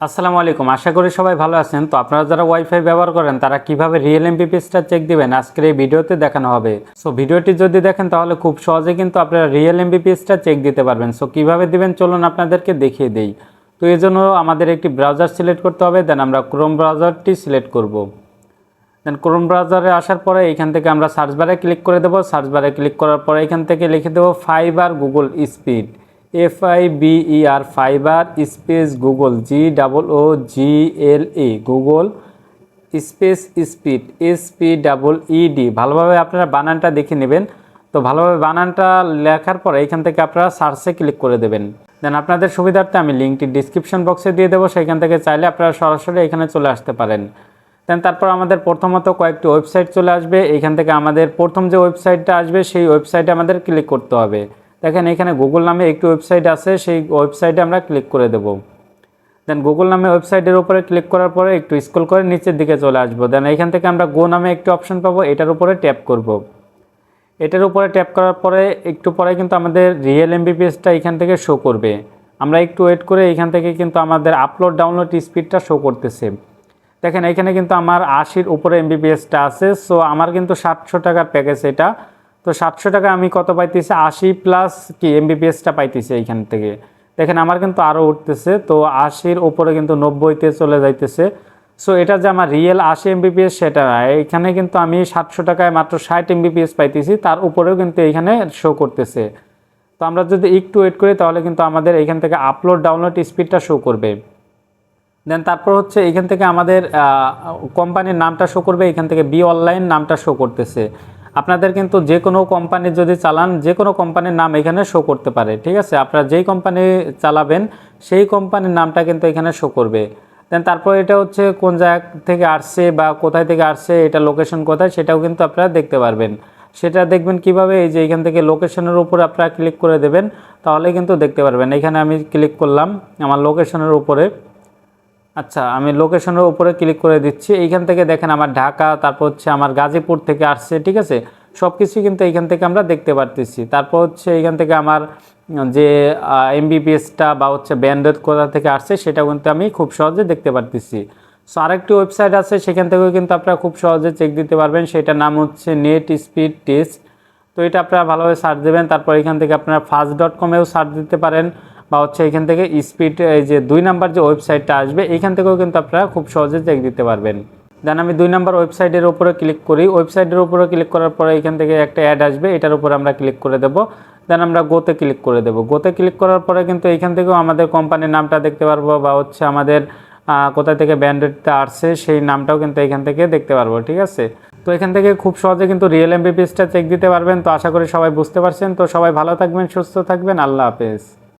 আসসালামু আলাইকুম। আশা করি সবাই ভালো আছেন। তো আপনারা যারা ওয়াইফাই ব্যবহার করেন, তারা কীভাবে রিয়েল এমবিপিএসটা চেক দিবেন? আজকের এই ভিডিওতে দেখানো হবে। সো ভিডিওটি যদি দেখেন, তাহলে খুব সহজে কিন্তু আপনারা রিয়েল এমবিপিএসটা চেক দিতে পারবেন। সো কীভাবে দিবেন? চলুন আপনাদেরকে দেখিয়ে দেই। তো, এই জন্য আমাদের একটি ব্রাউজার সিলেক্ট করতে হবে। দেন আমরা ক্রোম ব্রাউজারটি সিলেক্ট করব। দেন ক্রোম ব্রাউজারে আসার পরে এখান থেকে আমরা সার্চ বারে ক্লিক করে দেবো। সার্চ বারে ক্লিক করার পরে এখান থেকে লিখে দেবো fiber Google speed F I B E R fiber space Google G double O G L E Google space speed S P double E D ভালোভাবে আপনারা বানানটা দেখে নেবেন। তো ভালোভাবে বানানটা লেখার পরে এখান থেকে আপনারা সার্চে ক্লিক করে দেবেন। দেন আপনাদের সুবিধার্থে আমি লিঙ্কটি ডিসক্রিপশন বক্সে দিয়ে দেবো। সেখান থেকে চাইলে আপনারা সরাসরি এখানে চলে আসতে পারেন। দেন তারপর আমাদের প্রথমত কয়েকটি ওয়েবসাইট চলে আসবে। এখান থেকে আমাদের প্রথম যে ওয়েবসাইটটা আসবে, সেই ওয়েবসাইটে আমাদের ক্লিক করতে হবে। দেখেন এখানে গুগল নামে একটি ওয়েবসাইট আছে, সেই ওয়েবসাইটে আমরা ক্লিক করে দেবো। দেন গুগল নামে ওয়েবসাইটের উপরে ক্লিক করার পরে একটু স্ক্রল করে নিচের দিকে চলে আসব। দেন এখান থেকে আমরা গো নামে একটি অপশন পাবো, এটার উপরে ট্যাপ করব। এটার উপরে ট্যাপ করার পরে একটু পরে কিন্তু আমাদের রিয়েল এমবিপিএসটা এখান থেকে শো করবে। আমরা একটু ওয়েট করে এখান থেকে কিন্তু আমাদের আপলোড ডাউনলোড স্পিডটা শো করতেছে। দেখেন এখানে কিন্তু আমার আশির উপরে এমবিপিএসটা আছে সো আমার কিন্তু সাতশো টাকার প্যাকেজ এটা তো সাতশো টাকা আমি কত পাইতেছি? আশি প্লাস কি এমবিপিএসটা পাইতেছি এইখান থেকে। দেখেন, আমার কিন্তু আরও উঠতেছে, তো আশির ওপরে কিন্তু নব্বইতে চলে যাইতেছে। সো এটা যে আমার রিয়েল আশি এমবিপিএস সেটা এখানে কিন্তু আমি সাতশো টাকায় মাত্র ষাট এমবিপিএস পাইতেছি, তার উপরেও কিন্তু এইখানে শো করতেছে। তো আমরা যদি একটু ওয়েট করি, তাহলে কিন্তু আমাদের এখান থেকে আপলোড ডাউনলোড স্পিডটা শো করবে। দেন তারপর হচ্ছে এখান থেকে আমাদের কোম্পানির নামটা শো করবে এখান থেকে বি অনলাইন নামটা শো করতেছে। আপনাদের কিন্তু যে কোনো কোম্পানি যদি চালান, যে কোনো কোম্পানির নাম এখানে শো করতে পারে, ঠিক আছে? আপনারা যেই কোম্পানি চালাবেন, সেই কোম্পানির নামটা কিন্তু এখানে শো করবে। দেন তারপর এটা হচ্ছে কোন জায়গা থেকে আসছে বা কোথায় থেকে আসছে, এটা লোকেশন কোথায়, সেটাও কিন্তু আপনারা দেখতে পারবেন। সেটা দেখবেন কীভাবে? এই যে এখান থেকে লোকেশনের উপরে আপনারা ক্লিক করে দেবেন, তাহলে কিন্তু দেখতে পারবেন। এখানে আমি ক্লিক করলাম, আমার লোকেশনের উপরে। আচ্ছা আমি লোকেশনের উপরে ক্লিক করে দিচ্ছি। এইখান থেকে দেখেন আমার ঢাকা, তারপর হচ্ছে আমার গাজীপুর থেকে আসছে, ঠিক আছে? সব কিছুই কিন্তু এইখান থেকে আমরা দেখতে পারতেছি। তারপর হচ্ছে এইখান থেকে আমার যে এমবিবিএসটা বা হচ্ছে ব্যান্ডেড কোথা থেকে আসছে, সেটা কিন্তু আমি খুব সহজে দেখতে পারতেছি। সো আরেকটি ওয়েবসাইট আছে, সেখান থেকেও কিন্তু আপনারা খুব সহজে চেক দিতে পারবেন। সেটার নাম হচ্ছে নেট স্পিড টেস্ট তো এটা আপনারা ভালোভাবে সার্চ দেবেন। তারপর এখান থেকে আপনারা ফার্স্ট ডট কমেও সার্চ দিতে পারেন। বা হচ্ছে এখান থেকে স্পিড এই যে দুই নাম্বার যে ওয়েবসাইটটা আসবে, এখান থেকেও কিন্তু আপনারা খুব সহজে চেক দিতে পারবেন। দেন আমি দুই নাম্বার ওয়েবসাইটের উপরে ক্লিক করি। ওয়েবসাইটের উপরে ক্লিক করার পরে এখান থেকে একটা অ্যাড আসবে, এটার উপরে আমরা ক্লিক করে দেবো। দেন আমরা গোতে ক্লিক করে দেবো। গোতে ক্লিক করার পরে কিন্তু এখান থেকেও আমাদের কোম্পানির নামটা দেখতে পারব বা হচ্ছে আমাদের কোথায় থেকে ব্যান্ডেডটা আসছে, সেই নামটাও কিন্তু এখান থেকে দেখতে পারব, ঠিক আছে? তো এখান থেকে খুব সহজে কিন্তু রিয়েল এমবিপিএসটা চেক দিতে পারবেন। তো আশা করি সবাই বুঝতে পারছেন। তো সবাই ভালো থাকবেন, সুস্থ থাকবেন। আল্লাহ হাফেজ।